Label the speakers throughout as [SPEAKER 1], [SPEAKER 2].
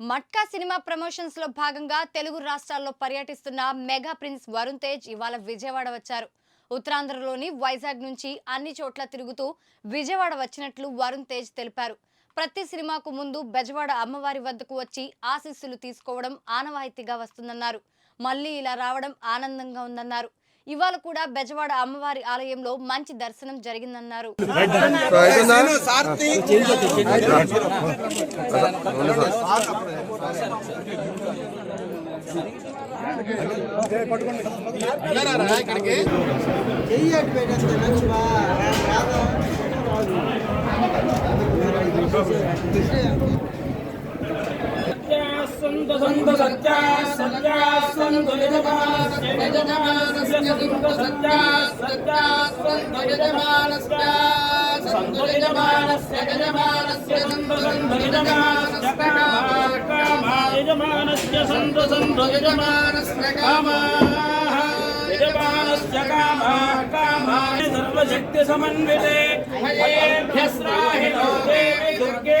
[SPEAKER 1] Matka cinema ప్రమోషన్స్లో భాగంగా తెలుగు రాష్ట్రాల్లో పర్యటిస్తున్న మెగా ప్రిన్స్ వరుణ్ తేజ్ ఇవాళ విజయవాడ వచ్చారు. ఉత్తరాంధ్రలోని వైజాగ్ నుంచి అన్ని చోట్ల తిరుగుతూ విజయవాడ వచ్చినట్లు వరుణ్ తేజ్ తెలిపారు. ప్రతి సినిమాకు ముందు బెజవాడ అమ్మవారి వద్దకు వచ్చి ఆశీస్సులు తీసుకోవడం ఆనవాయితీగా వస్తుందన్నారు. మళ్ళీ ఇలా రావడం ఆనందంగా ఉందన్నారు. ఇవాళ కూడా బెజవాడ అమ్మవారి ఆలయంలో మంచి దర్శనం జరిగిందన్నారు.
[SPEAKER 2] చెయ్యటి పెట్టేస్తే
[SPEAKER 3] నిజమా నిజమా యజమానస్య సంతు సంతు యజమానస్య కామా యజమానస్య కామా కామా సర్వశక్తి సమన్వితే దుర్గే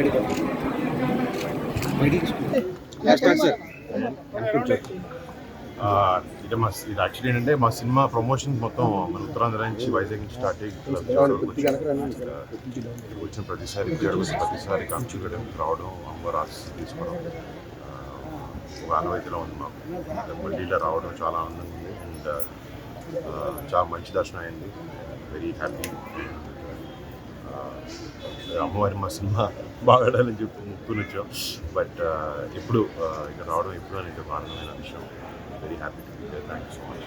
[SPEAKER 4] ఇది మా ఇది యాక్చువల్లీ ఏంటంటే మా సినిమా ప్రమోషన్ మొత్తం మన ఉత్తరాంధ్ర నుంచి వైజాగ్ నుంచి స్టార్ట్ అయ్యి వచ్చిన ప్రతిసారి విజయవాడ వచ్చిన ప్రతిసారి కాంక్షగడం రావడం అమ్మవారి ఆశీస్సు తీసుకోవడం ఆనవాయితీలో ఉంది మాకు. ఇంకా మళ్ళీ ఇలా రావడం చాలా ఆనందంగా ఉంది. అండ్ చాలా మంచి దర్శనం అయింది. వెరీ హ్యాపీ అమ్మవారి మా సినిమా బాగాడాలని చెప్పి ముక్కుని వచ్చాం. బట్ ఎప్పుడు ఇక్కడ రావడం ఎప్పుడు అనేది ఒక ఆనందమైన విషయం. Very happy to be thank you so much